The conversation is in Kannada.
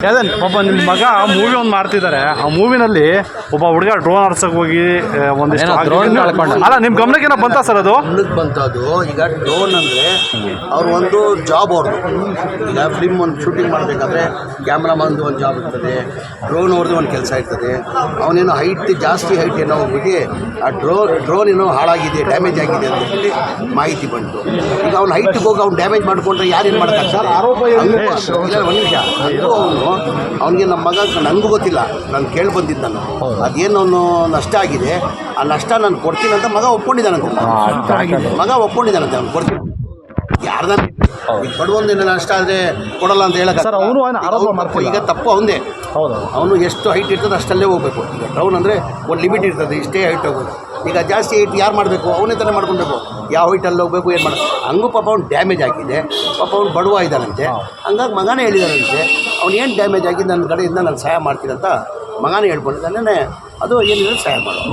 ಅದೇ ಒಬ್ಬ ನಿಮ್ಮ ಮಗ ಮೂವಿ ಒಂದು ಮಾಡ್ತಿದ್ದಾರೆ ಆ ಮೂವಿನಲ್ಲಿ ಒಬ್ಬ ಹುಡುಗ ಡ್ರೋನ್ ಆಡ್ಸಕ್ ಹೋಗಿ ಒಂದಿಷ್ಟು ಡ್ರೋನ್ ಅಲ್ಲ ನಿಮ್ಮ ಗಮನಕ್ಕೆ ಏನೋ ಬಂತಾ ಸರ್ ಅದು? ಬಂತದು ಬಂತದ್ದು ಈಗ ಡ್ರೋನ್ ಅಂದರೆ ಅವ್ರ ಒಂದು ಜಾಬ್ ಅವ್ರದ್ದು ಈಗ ಫಿಲ್ಮ್ ಒಂದು ಶೂಟಿಂಗ್ ಮಾಡಬೇಕಾದ್ರೆ ಕ್ಯಾಮ್ರಾಮನ್ದು ಒಂದು ಜಾಬ್ ಇರ್ತದೆ ಡ್ರೋನ್ ಅವ್ರದ್ದು ಒಂದು ಕೆಲಸ ಇರ್ತದೆ. ಅವನೇನೋ ಹೈಟ್ ಜಾಸ್ತಿ ಹೈಟ್ ಏನೋ ಹೋಗ್ಬಿಟ್ಟು ಆ ಡ್ರೋ ಡ್ರೋನ್ ಏನೋ ಹಾಳಾಗಿದೆ ಡ್ಯಾಮೇಜ್ ಆಗಿದೆ ಅಂತ ಹೇಳಿ ಮಾಹಿತಿ ಬಂತು. ಈಗ ಅವ್ನು ಹೈಟ್ಗೆ ಹೋಗಿ ಅವ್ನು ಡ್ಯಾಮೇಜ್ ಮಾಡಿಕೊಂಡ್ರೆ ಯಾರೇನು ಮಾಡ್ತಾರೆ ಸರ್? ಆರೋಪ ಒಂದು ನಿಮಿಷ. ಅವನು ಅವನಿಗೆ ನಮ್ಮ ಮಗ ನನಗೂ ಗೊತ್ತಿಲ್ಲ. ನಾನು ಕೇಳಿ ಬಂದಿದ್ದು ನಾನು. ಅದೇನು ಅವನು ನಷ್ಟ ಆಗಿದೆ. ಆ ನಷ್ಟ ನಾನು ಕೊಡ್ತೀನಿ ಅಂತ ಮಗ ಒಪ್ಕೊಂಡಿದ್ದಾನಂತೆ ಮಗ ಒಪ್ಕೊಂಡಿದ್ದಾನಂತೆ ಅವ್ನು ಕೊಡ್ತೀನಿ. ಯಾರ್ದಾನ ಈಗ ಬಡವೊಂದಿನ ನಷ್ಟ ಆದರೆ ಕೊಡಲ್ಲ ಅಂತ ಹೇಳಕ್ಕೆ ಸರ್, ಅವನು ಆರೋಪ ಮಾಡ್ತಾರೆ ಈಗ ತಪ್ಪು ಅವನೇ ಹೌದು. ಅವನು ಎಷ್ಟು ಹೈಟ್ ಇರ್ತದೆ ಅಷ್ಟಲ್ಲೇ ಹೋಗಬೇಕು. ಈಗ ಡೌನ್ ಅಂದರೆ ಒಂದು ಲಿಮಿಟ್ ಇರ್ತದೆ ಇಷ್ಟೇ ಹೈಟ್ ಹೋಗೋದು. ಈಗ ಜಾಸ್ತಿ ಹೈಟ್ ಯಾರು ಮಾಡಬೇಕು? ಅವನೇ ತಾನೇ ಮಾಡ್ಕೊಬೇಕು ಯಾವ ಹೈಟಲ್ಲಿ ಹೋಗಬೇಕು ಏನು ಮಾಡೋದು ಹಂಗೂ ಪಾಪ ಅವ್ನು ಡ್ಯಾಮೇಜ್ ಆಗಿದೆ ಪಾಪ ಅವ್ನು ಬಡವ ಇದ್ದಾನಂತೆ. ಹಂಗಾಗಿ ಮಗನೇ ಹೇಳಿದಾರಂತೆ ಅವ್ನು ಏನು ಡ್ಯಾಮೇಜ್ ಆಗಿದೆ ನನ್ನ ಕಡೆಯಿಂದ ನಾನು ಸಹಾಯ ಮಾಡ್ತೀನಿ ಅಂತ ಮಗನೇ ಹೇಳ್ಕೊಂಡಿದ್ದಾನೆ. ಅದು ಏನಿದೆ ಸಹಾಯ ಮಾಡೋದು